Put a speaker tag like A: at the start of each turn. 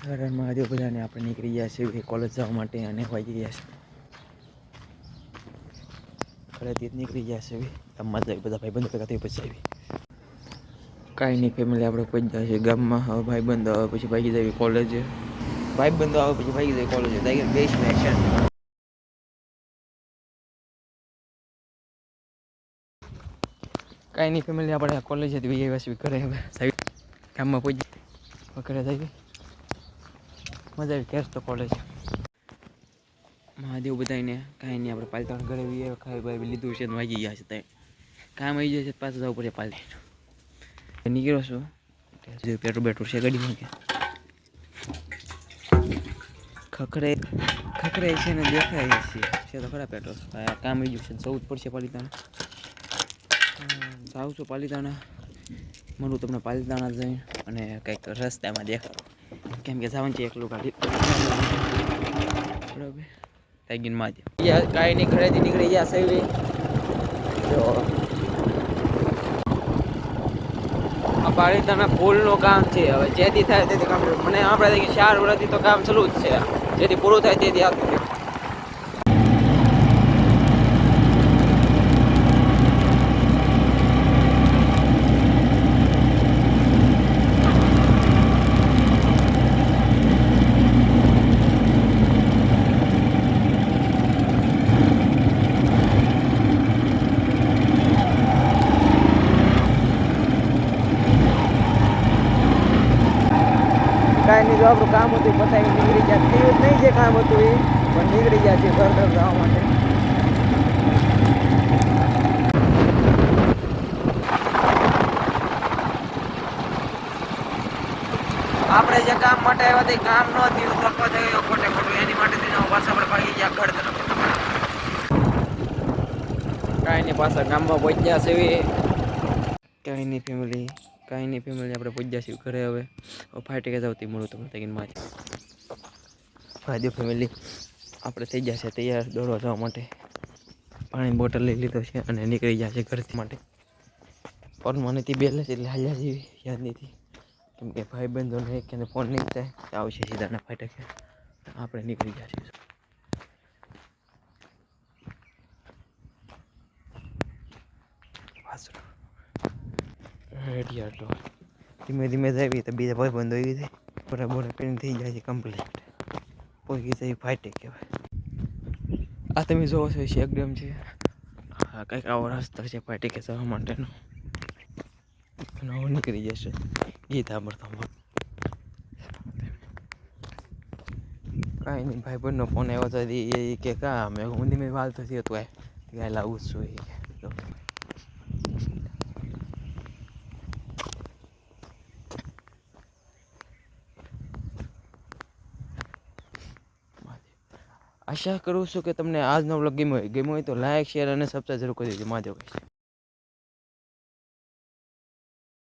A: હર હર મહાદેવ બધાને આપણે નીકળી ગયા છીએ કોલેજ જવા માટે અને વાગી ગયા છે ઘરેથી નીકળી ગયા છે ગામમાં જાય બધા ભાઈબંધો ભેગા થઈ પછી આવી. કાંઈ નહીં ફેમિલી આપણે પહોંચી જાય છે. ગામમાં હવે ભાઈબંધો આવે પછી ભાગી જાય કોલેજ ભાઈબંધો આવે પછી ભાગી જાય કોલેજ બેસ્ટ એક્શન કાંઈ નહીં ફેમિલી આપણે કોલેજ હતી ભાઈ આવ્યા છીએ, ઘરે હવે. ગામમાં પહોંચી ઘરે જઈએ. મજા આવી કેસ તો કોલેજ મહાદેવ બધાને કાંઈ નહીં, આપણે પાલતાણ ઘરે આવીએ ખાઈ ભાઈ લીધું છે વાગી ગયા છે ત્યાં કામ આવી જાય છે, પાછું જવું પડે પાલતાણ નીકળ્યો છું. જે પેટ્રોલ બેટ્રોલ છે ગાડીમાં કે ખખરે ખખરે છે ને દેખાય છે. છે તો ખરા પેટ્રોલ. કામ આવી ગયું છે જવું જ પડશે પાલિતાણા. જાઉં છું પાલિતાણા. મળું તમને પાલિતાણા જઈ અને કંઈક રસ્તામાં દેખાડો. કેમ કે જવાનું છે એકલું ગાડી બરાબર. તાગીનમાં કાંઈ નહીં, ઘરેથી નીકળી ગયા સહેલી જો. આ પાલિતાણા પુલનું કામ છે હવે. જેથી થાય તેથી કામ મને આપણે ચાર વર્ષથી તો કામ ચાલુ જ છે. જેથી પૂરું થાય તેથી આવતું કાંઈ જો આપણું કામ હતું પતાવી નીકળી ગયા. થયું નહીં જે કામ હતું એ પણ નીકળી ગયા છે ઘર ઘર જવા માટે. આપણે જે કામ માટે આવ્યા તે કામ ન થયું ધક્કો થઈ ગયો ખોટે ખોટું એની માટે થઈને પાછા આપણે ભાગી ગયા ઘર તરફ. કાંઈ નહીં પાછા ગામમાં પહોંચ્યા છે કાંઈ નહીં ફેમિલી કાંઈ નહીં ફેમિલી આપણે પહોંચ્યા છીએ ઘરે હવે. ફાટી કે જાવતી મળું તમને તકીનમાં ફાયદો ફેમિલી આપણે થઈ જશે તૈયાર દોડવા જવા માટે. પાણી બોટલ લઈ લીધો છે અને નીકળી ગયા છે ઘરથી માટે. ફોન મને થી બેલે છે એટલે હાલ્યા જેવી યાદ નથી. કેમ કે ભાઈ બંધોને એક એને ફોન નહીં થાય આવશે સીધાના ફાટકે. આપણે નીકળી ગયા છીએ. વાસણો. રેડી આટલો. ધીમે ધીમે જાવી તો બીજા ભાઈ બંધ હોય જાય બરાબર પેન થઈ જાય છે કમ્પ્લીટ પોગી જાય ફાટે કહેવાય. આ તમે જોવો છો શેકડેમ છે. હા, કંઈક આવો રસ્તો છે ફાટી કે જવા માટેનો. નવો નીકળી જશે. ગીત સાંભળતા કાંઈ નહીં ભાઈ બંધનો ફોન આવ્યો તો એ કે કા, મેં હું ધીમે વાલતો થયો તો કાંઈ લાવું છું એ આશા કરું છું કે તમને આજનો વ્લોગ ગમ્યો હોય. ગમ્યો હોય તો લાઇક શેર અને સબસ્ક્રાઈબ જરૂર કરી દેજો મહાદેવ